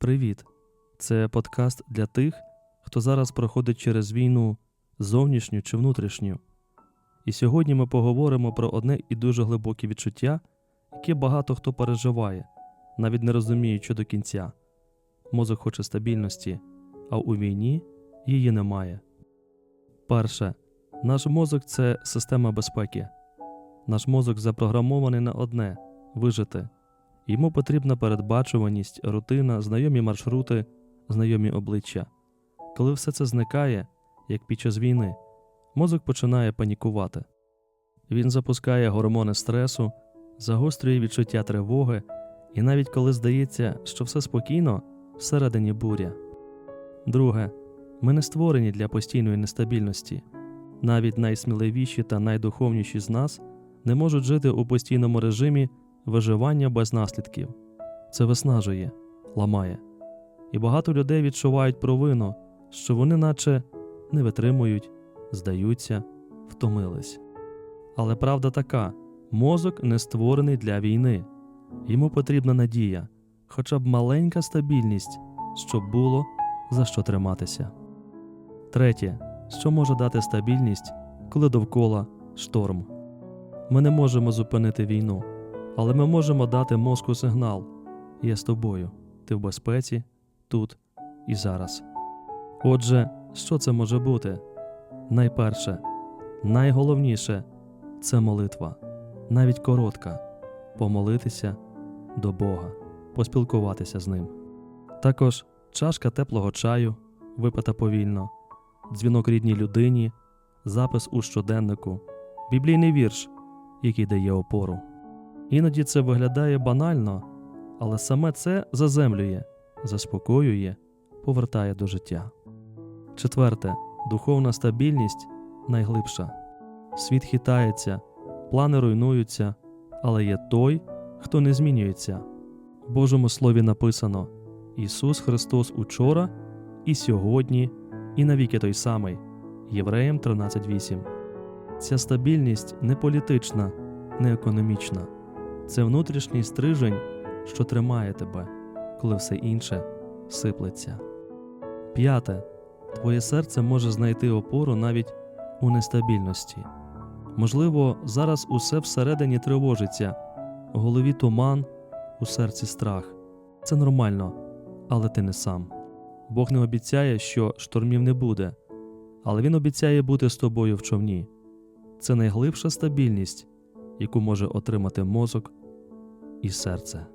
Привіт! Це подкаст для тих, хто зараз проходить через війну зовнішню чи внутрішню. І сьогодні ми поговоримо про одне і дуже глибоке відчуття, яке багато хто переживає, навіть не розуміючи до кінця. Мозок хоче стабільності, а у війні її немає. Перше, наш мозок це система безпеки. Наш мозок запрограмований на одне вижити. Йому потрібна передбачуваність, рутина, знайомі маршрути, знайомі обличчя. Коли все це зникає, як під час війни, мозок починає панікувати. Він запускає гормони стресу, загострює відчуття тривоги, і навіть коли здається, що все спокійно, всередині буря. Друге, ми не створені для постійної нестабільності. Навіть найсміливіші та найдуховніші з нас не можуть жити у постійному режимі виживання без наслідків. Це виснажує, ламає. І багато людей відчувають провину, що вони наче не витримують, здаються, втомились. Але правда така: мозок не створений для війни. Йому потрібна надія, хоча б маленька стабільність, щоб було за що триматися. Третє, що може дати стабільність, коли довкола шторм. Ми не можемо зупинити війну, але ми можемо дати мозку сигнал: Я з тобою, ти в безпеці, тут і зараз. Отже, що це може бути? Найперше, найголовніше це молитва, навіть коротка помолитися до Бога, поспілкуватися з ним. Також чашка теплого чаю, випита повільно, дзвінок рідній людині, запис у щоденнику, біблійний вірш, який дає опору. Іноді це виглядає банально, але саме це заземлює, заспокоює, повертає до життя. Четверте, духовна стабільність найглибша. Світ хитається, плани руйнуються, але є той, хто не змінюється. В Божому Слові написано: Ісус Христос учора, і сьогодні, і навіки той самий. Євреям 13.8. Ця стабільність не політична, не економічна. Це внутрішній стрижень, що тримає тебе, коли все інше сиплеться. П'яте. Твоє серце може знайти опору навіть у нестабільності. Можливо, зараз усе всередині тривожиться, у голові туман, у серці страх. Це нормально, але ти не сам. Бог не обіцяє, що штормів не буде, але Він обіцяє бути з тобою в човні. Це найглибша стабільність, яку може отримати мозок і серце.